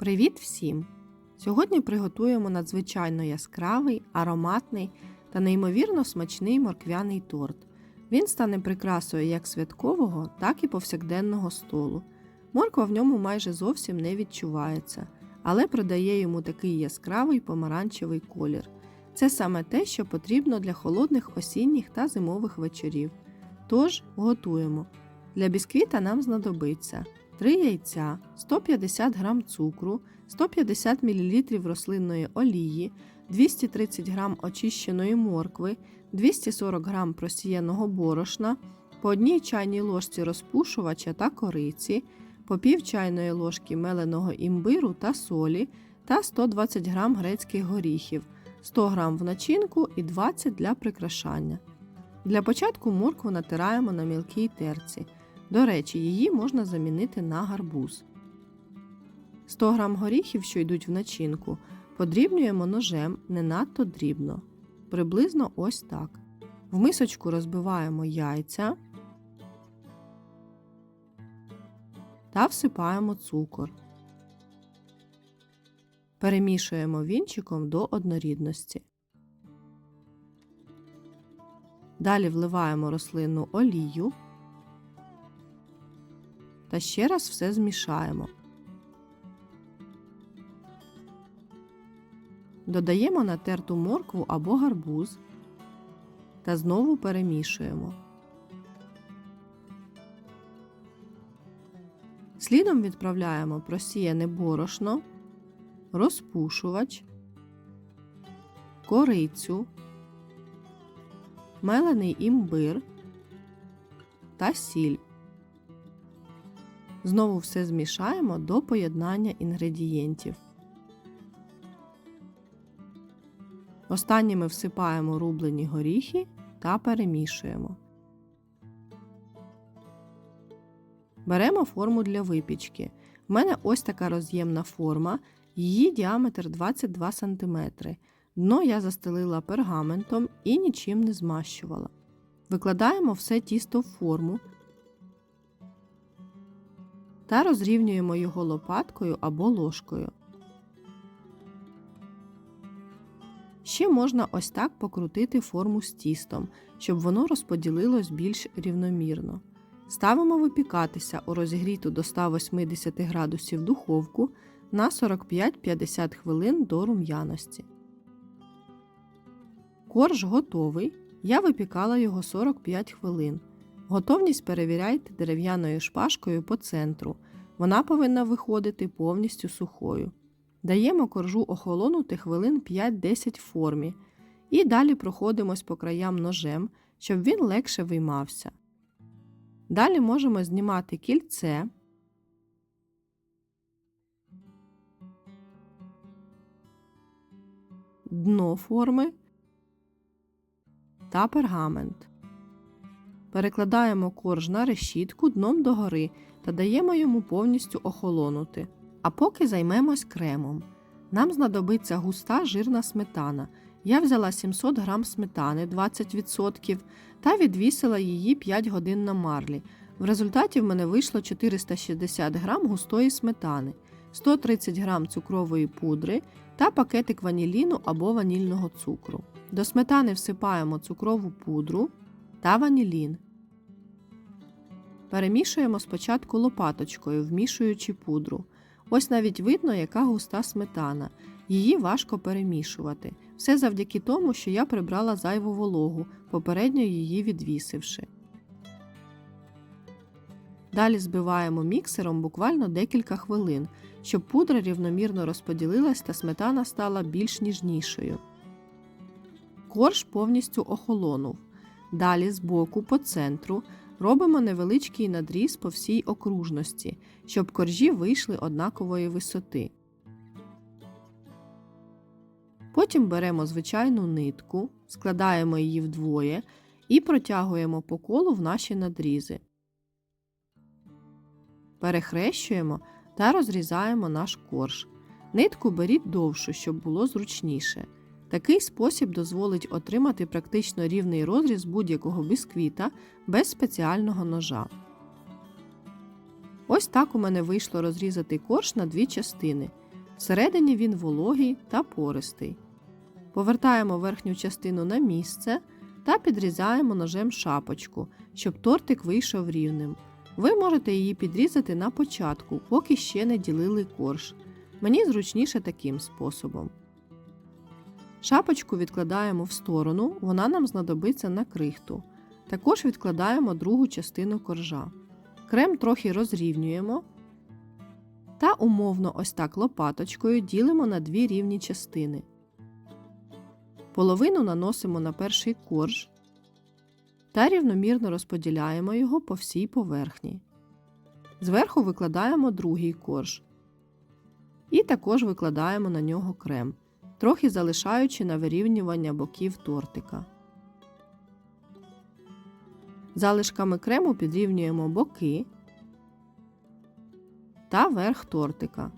Привіт всім! Сьогодні приготуємо надзвичайно яскравий, ароматний та неймовірно смачний морквяний торт. Він стане прикрасою як святкового, так і повсякденного столу. Морква в ньому майже зовсім не відчувається, але придає йому такий яскравий помаранчевий колір. Це саме те, що потрібно для холодних осінніх та зимових вечорів. Тож готуємо. Для бісквіта нам знадобиться 3 яйця, 150 г цукру, 150 мл рослинної олії, 230 г очищеної моркви, 240 г просіяного борошна, по одній чайній ложці розпушувача та кориці, по пів чайної ложки меленого імбиру та солі та 120 г грецьких горіхів, 100 г в начинку і 20 для прикрашання. Для початку моркву натираємо на мілкій терці. До речі, її можна замінити на гарбуз. 100 г горіхів, що йдуть в начинку, подрібнюємо ножем не надто дрібно, приблизно ось так. В мисочку розбиваємо яйця та всипаємо цукор. Перемішуємо вінчиком до однорідності. Далі вливаємо рослинну олію та ще раз все змішаємо. Додаємо натерту моркву або гарбуз та знову перемішуємо. Слідом відправляємо просіяне борошно, розпушувач, корицю, мелений імбир та сіль. Знову все змішаємо до поєднання інгредієнтів. Останніми всипаємо рублені горіхи та перемішуємо. Беремо форму для випічки. У мене ось така роз'ємна форма, її діаметр 22 см. Дно я застелила пергаментом і нічим не змащувала. Викладаємо все тісто в форму та розрівнюємо його лопаткою або ложкою. Ще можна ось так покрутити форму з тістом, щоб воно розподілилось більш рівномірно. Ставимо випікатися у розігріту до 180 градусів духовку на 45-50 хвилин до рум'яності. Корж готовий. Я випікала його 45 хвилин. Готовність перевіряйте дерев'яною шпажкою по центру. Вона повинна виходити повністю сухою. Даємо коржу охолонути хвилин 5-10 в формі. І далі проходимось по краям ножем, щоб він легше виймався. Далі можемо знімати кільце. Дно форми та пергамент. Перекладаємо корж на решітку дном догори та даємо йому повністю охолонути. А поки займемось кремом. Нам знадобиться густа жирна сметана. Я взяла 700 г сметани 20% та відвісила її 5 годин на марлі. В результаті в мене вийшло 460 г густої сметани, 130 г цукрової пудри та пакетик ваніліну або ванільного цукру. До сметани всипаємо цукрову пудру та ванілін. Перемішуємо спочатку лопаточкою, вмішуючи пудру. Ось навіть видно, яка густа сметана. Її важко перемішувати. Все завдяки тому, що я прибрала зайву вологу, попередньо її відвісивши. Далі збиваємо міксером буквально декілька хвилин, щоб пудра рівномірно розподілилась та сметана стала більш ніжнішою. Корж повністю охолонув. Далі збоку по центру робимо невеличкий надріз по всій окружності, щоб коржі вийшли однакової висоти. Потім беремо звичайну нитку, складаємо її вдвоє і протягуємо по колу в наші надрізи. Перехрещуємо та розрізаємо наш корж. Нитку беріть довшу, щоб було зручніше. Такий спосіб дозволить отримати практично рівний розріз будь-якого бісквіта без спеціального ножа. Ось так у мене вийшло розрізати корж на дві частини. Всередині він вологий та пористий. Повертаємо верхню частину на місце та підрізаємо ножем шапочку, щоб тортик вийшов рівним. Ви можете її підрізати на початку, поки ще не ділили корж. Мені зручніше таким способом. Шапочку відкладаємо в сторону, вона нам знадобиться на крихту. Також відкладаємо другу частину коржа. Крем трохи розрівнюємо та умовно ось так лопаточкою ділимо на дві рівні частини. Половину наносимо на перший корж та рівномірно розподіляємо його по всій поверхні. Зверху викладаємо другий корж. І також викладаємо на нього крем, трохи залишаючи на вирівнювання боків тортика. Залишками крему підрівнюємо боки та верх тортика.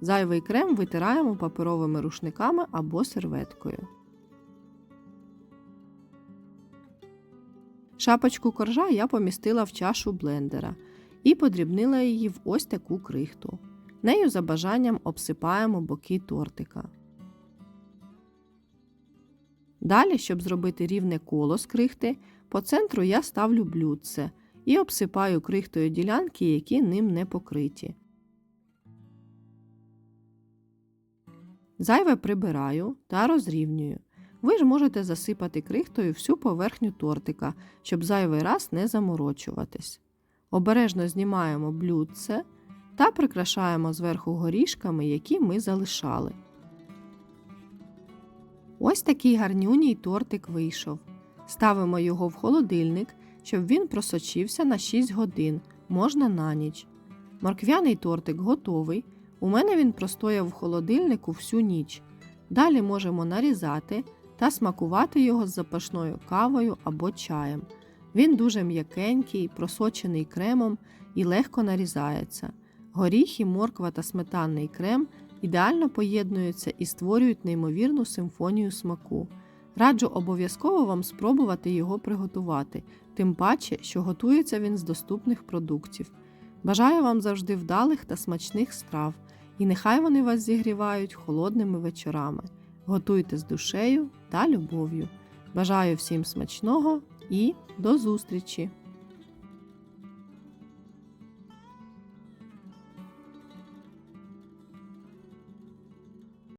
Зайвий крем витираємо паперовими рушниками або серветкою. Шапочку коржа я помістила в чашу блендера і подрібнила її в ось таку крихту. Нею за бажанням обсипаємо боки тортика. Далі, щоб зробити рівне коло з крихти, по центру я ставлю блюдце і обсипаю крихтою ділянки, які ним не покриті. Зайве прибираю та розрівнюю. Ви ж можете засипати крихтою всю поверхню тортика, щоб зайвий раз не заморочуватись. Обережно знімаємо блюдце та прикрашаємо зверху горішками, які ми залишали. Ось такий гарнюній тортик вийшов. Ставимо його в холодильник, щоб він просочився на 6 годин, можна на ніч. Морквяний тортик готовий. У мене він простояв в холодильнику всю ніч. Далі можемо нарізати та смакувати його з запашною кавою або чаєм. Він дуже м'якенький, просочений кремом і легко нарізається. Горіхи, морква та сметанний крем ідеально поєднуються і створюють неймовірну симфонію смаку. Раджу обов'язково вам спробувати його приготувати, тим паче, що готується він з доступних продуктів. Бажаю вам завжди вдалих та смачних страв, і нехай вони вас зігрівають холодними вечорами. Готуйте з душею та любов'ю. Бажаю всім смачного і до зустрічі!